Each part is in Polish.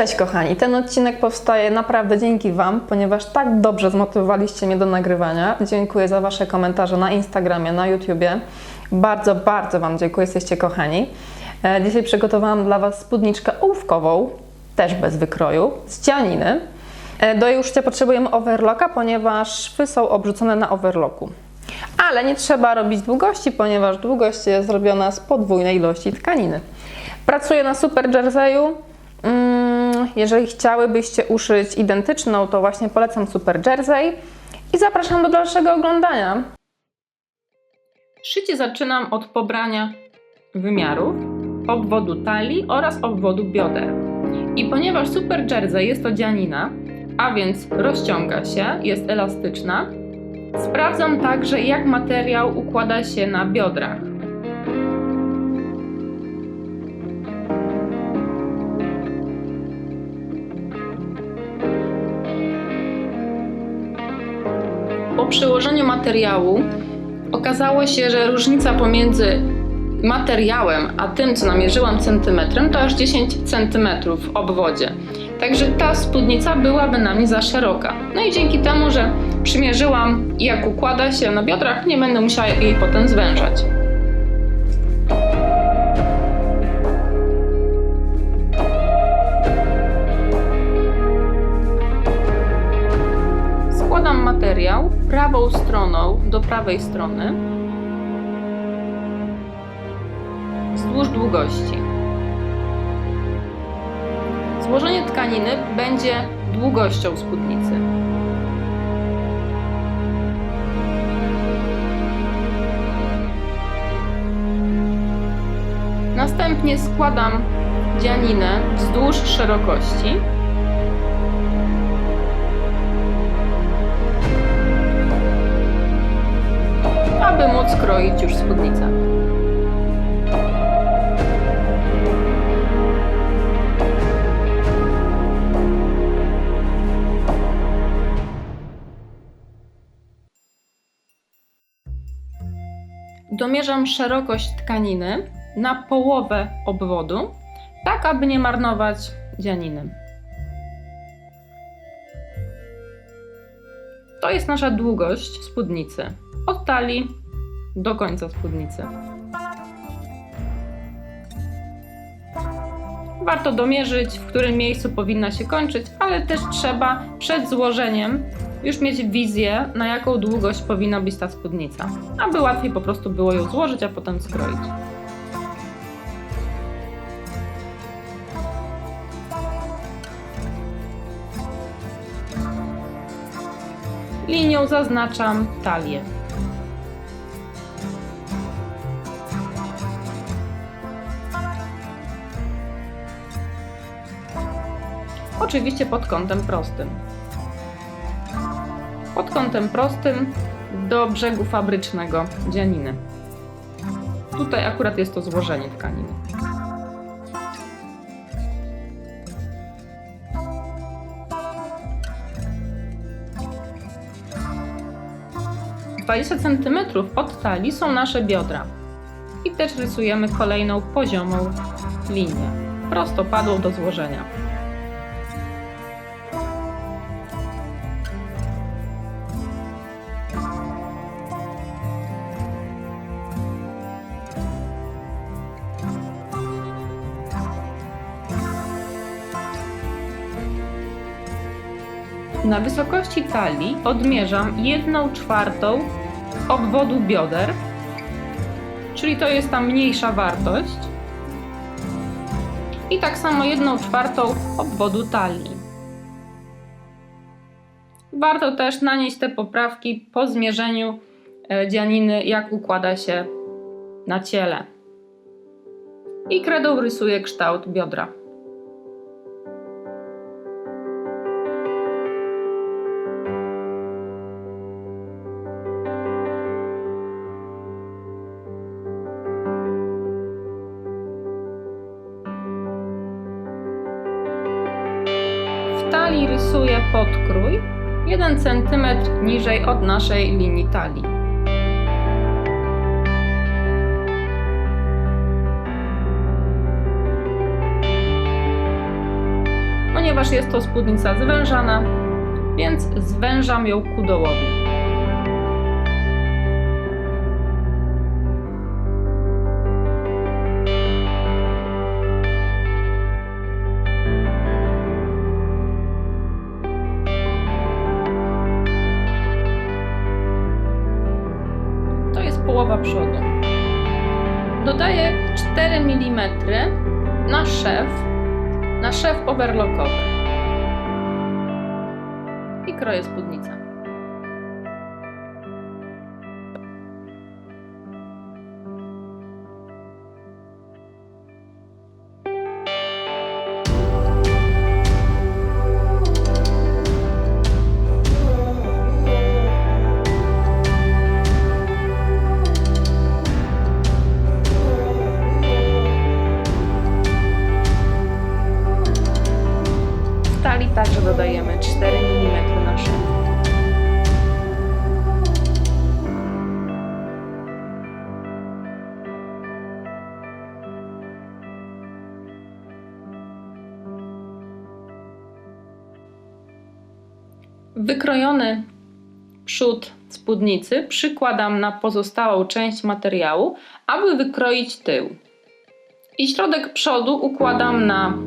Cześć kochani, ten odcinek powstaje naprawdę dzięki Wam, ponieważ tak dobrze zmotywowaliście mnie do nagrywania. Dziękuję za Wasze komentarze na Instagramie, na YouTubie. Bardzo, bardzo Wam dziękuję, jesteście kochani. E, Dzisiaj przygotowałam dla Was spódniczkę ołówkową, też bez wykroju, z cianiny. E, Do jej użycia potrzebujemy overlocka, ponieważ szwy są obrzucone na overlocku. Ale nie trzeba robić długości, ponieważ długość jest zrobiona z podwójnej ilości tkaniny. Pracuję na super jerseyu. Mm, Jeżeli chciałybyście uszyć identyczną, to właśnie polecam super jersey i zapraszam do dalszego oglądania. Szycie zaczynam od pobrania wymiarów, obwodu talii oraz obwodu bioder. I ponieważ super jersey jest to dzianina, a więc rozciąga się, jest elastyczna, sprawdzam także jak materiał układa się na biodrach. Po przełożeniu materiału okazało się, że różnica pomiędzy materiałem a tym, co namierzyłam centymetrem, to aż 10 centymetrów w obwodzie. Także ta spódnica byłaby na mnie za szeroka. No i dzięki temu, że przymierzyłam jak układa się na biodrach, nie będę musiała jej potem zwężać. Prawą stroną do prawej strony wzdłuż długości. Złożenie tkaniny będzie długością spódnicy. Następnie składam dzianinę wzdłuż szerokości. Aby móc kroić już spódnicę. Domierzam szerokość tkaniny na połowę obwodu, tak aby nie marnować dzianiny. To jest nasza długość spódnicy. Od talii do końca spódnicy. Warto domierzyć, w którym miejscu powinna się kończyć, ale też trzeba przed złożeniem już mieć wizję, na jaką długość powinna być ta spódnica, aby łatwiej po prostu było ją złożyć, a potem skroić. Linią zaznaczam talię. Oczywiście pod kątem prostym. Pod kątem prostym do brzegu fabrycznego dzianiny. Tutaj akurat jest to złożenie tkaniny. Dwadzieścia centymetrów od talii są nasze biodra. I też rysujemy kolejną poziomą linię, prostopadłą do złożenia. Na wysokości talii odmierzam 1 czwartą obwodu bioder, czyli to jest ta mniejsza wartość. I tak samo 1 czwartą obwodu talii. Warto też nanieść te poprawki po zmierzeniu e, dzianiny, jak układa się na ciele. I kredą rysuję kształt biodra. Talii rysuję podkrój 1 cm niżej od naszej linii talii. ponieważ jest to spódnica zwężana, więc zwężam ją ku dołowi. Połowa przodu. Dodaję 4 mm na szef, na szef overlockowy. I kroję spódnicę. Wykrojony przód spódnicy przykładam na pozostałą część materiału, aby wykroić tył. I środek przodu układam na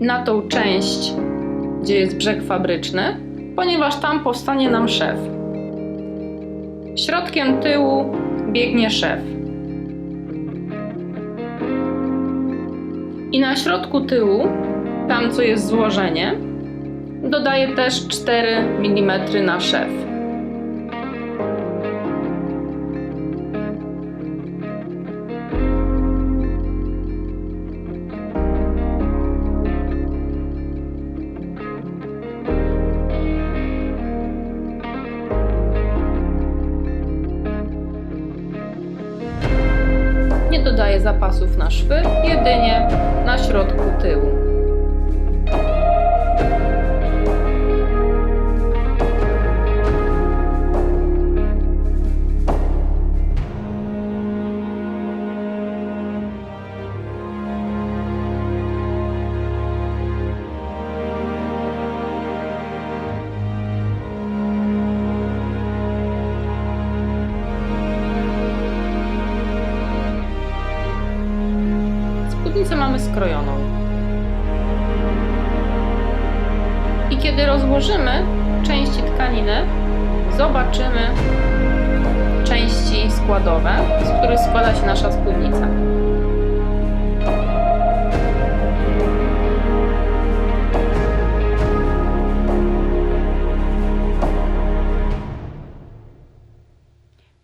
na tą część, gdzie jest brzeg fabryczny, ponieważ tam powstanie nam szef. Środkiem tyłu biegnie szef. I na środku tyłu, tam co jest złożenie, dodaję też 4 mm na szef. Nie dodaję zapasów na szwy, skrojoną. I kiedy rozłożymy części tkaniny, zobaczymy części składowe, z których składa się nasza spódnica.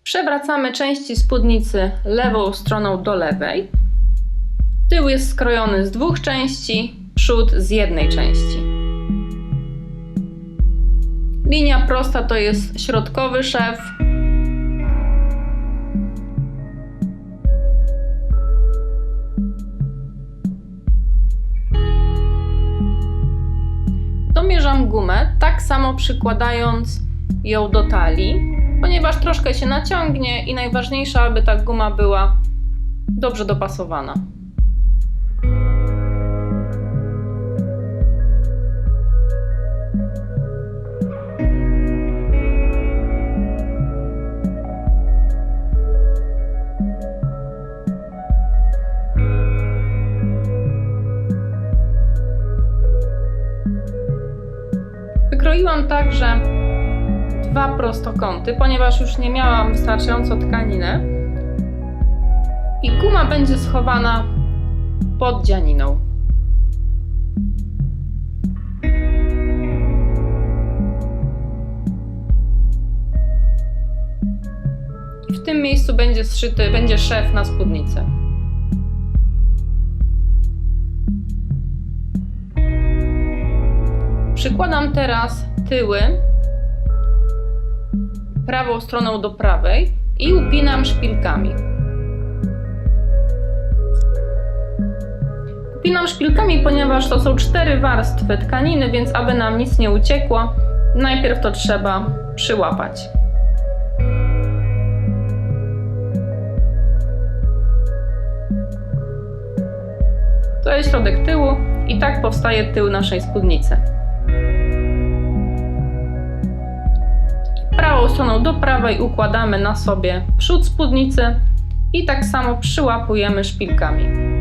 Przewracamy części spódnicy lewą stroną do lewej. Tył jest skrojony z dwóch części, przód z jednej części. Linia prosta to jest środkowy szef. Domierzam gumę, tak samo przykładając ją do talii, ponieważ troszkę się naciągnie i najważniejsze, aby ta guma była dobrze dopasowana. Wykroiłam także dwa prostokąty, ponieważ już nie miałam wystarczająco tkaniny. I guma będzie schowana pod dzianiną. W tym miejscu będzie zszyty, będzie szef na spódnicę. Przykładam teraz tyły prawą stroną do prawej i upinam szpilkami. Upinam szpilkami, ponieważ to są cztery warstwy tkaniny, więc aby nam nic nie uciekło, najpierw to trzeba przyłapać. To jest środek tyłu I tak powstaje tył naszej spódnicy. Prawą stroną do prawej układamy na sobie przód spódnicy i tak samo przyłapujemy szpilkami.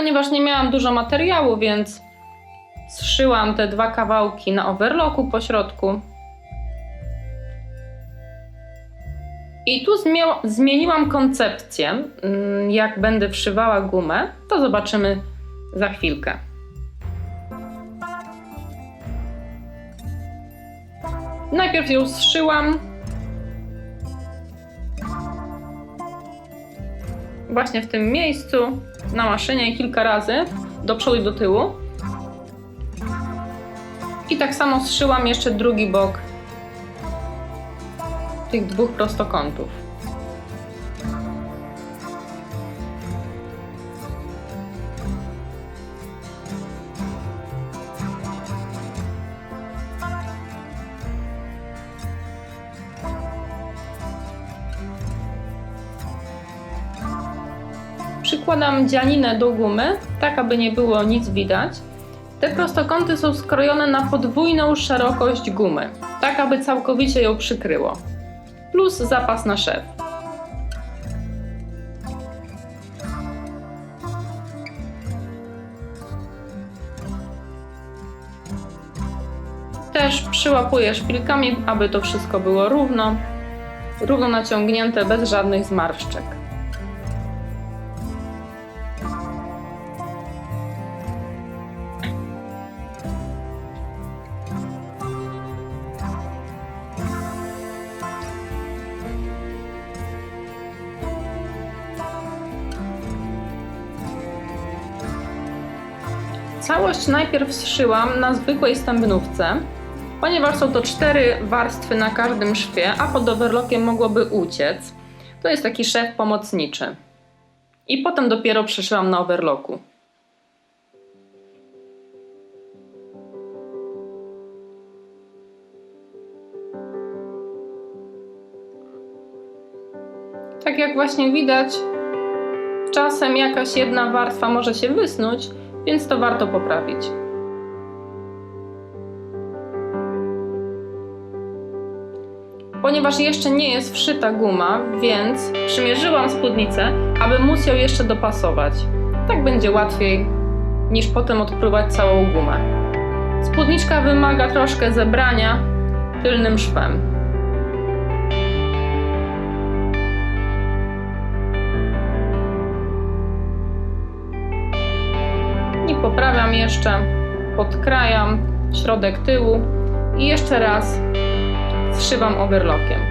Ponieważ nie miałam dużo materiału, więc zszyłam te dwa kawałki na overlocku po środku. I tu zmie- zmieniłam koncepcję, mm, jak będę wszywała gumę, to zobaczymy za chwilkę. Najpierw ją zszyłam. Właśnie w tym miejscu na maszynie kilka razy do przodu i do tyłu. I tak samo zszyłam jeszcze drugi bok tych dwóch prostokątów. Przykładam dzianinę do gumy, tak aby nie było nic widać. Te prostokąty są skrojone na podwójną szerokość gumy, tak aby całkowicie ją przykryło. Plus zapas na szef. Też przyłapuję szpilkami, aby to wszystko było równo, równo naciągnięte, bez żadnych zmarszczek. Całość najpierw zszyłam na zwykłej stębnówce, ponieważ są to cztery warstwy na każdym szwie, a pod overlockiem mogłoby uciec. To jest taki szef pomocniczy. I potem dopiero przyszyłam na overlocku. Tak jak właśnie widać, czasem jakaś jedna warstwa może się wysnuć, więc to warto poprawić. Ponieważ jeszcze nie jest wszyta guma, więc przymierzyłam spódnicę, aby móc ją jeszcze dopasować. Tak będzie łatwiej niż potem odpruwać całą gumę. Spódniczka wymaga troszkę zebrania tylnym szwem. Poprawiam jeszcze, podkrajam środek tyłu i jeszcze raz zszywam overlockiem.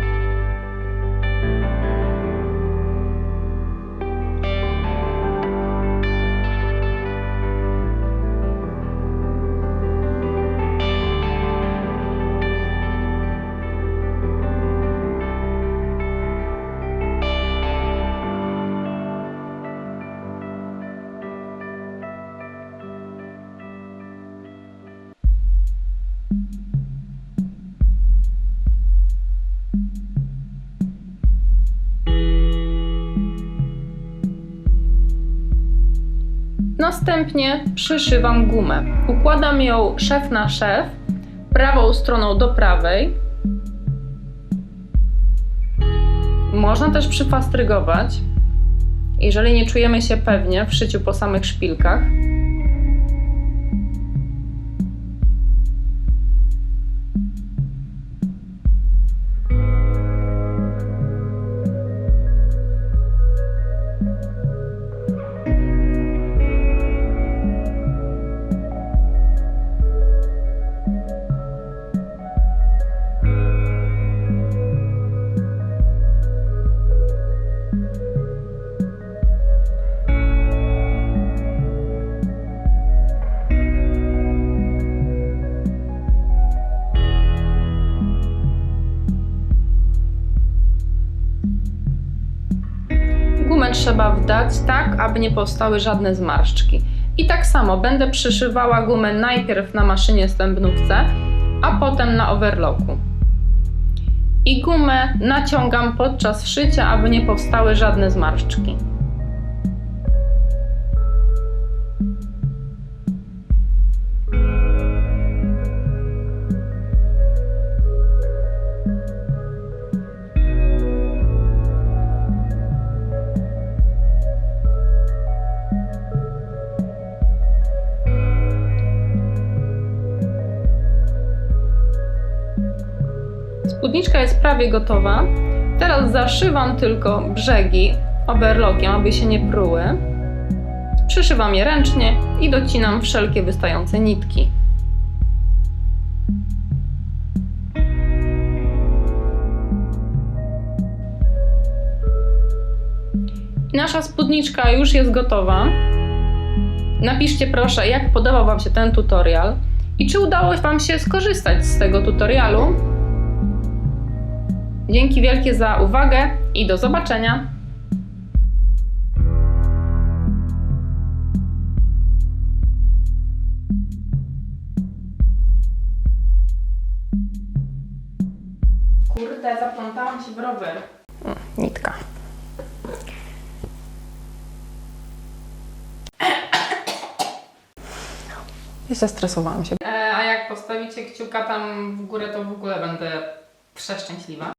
Następnie przyszywam gumę. Układam ją szef na szef, prawą stroną do prawej. Można też przyfastrygować, jeżeli nie czujemy się pewnie w szyciu po samych szpilkach. Trzeba wdać tak, aby nie powstały żadne zmarszczki. I tak samo będę przyszywała gumę najpierw na maszynie stębnówce, a potem na overlocku. I gumę naciągam podczas szycia, aby nie powstały żadne zmarszczki. Spódniczka jest prawie gotowa. Teraz zaszywam tylko brzegi overlockiem, aby się nie pruły. Przyszywam je ręcznie i docinam wszelkie wystające nitki. Nasza spódniczka już jest gotowa. Napiszcie proszę, jak podobał Wam się ten tutorial i czy udało Wam się skorzystać z tego tutorialu. Dzięki wielkie za uwagę i do zobaczenia. Kurde, zaplątałam się w rower. Nitka. Ja zestresowałam się. E, a jak postawicie kciuka tam w górę, to w ogóle będę przeszczęśliwa.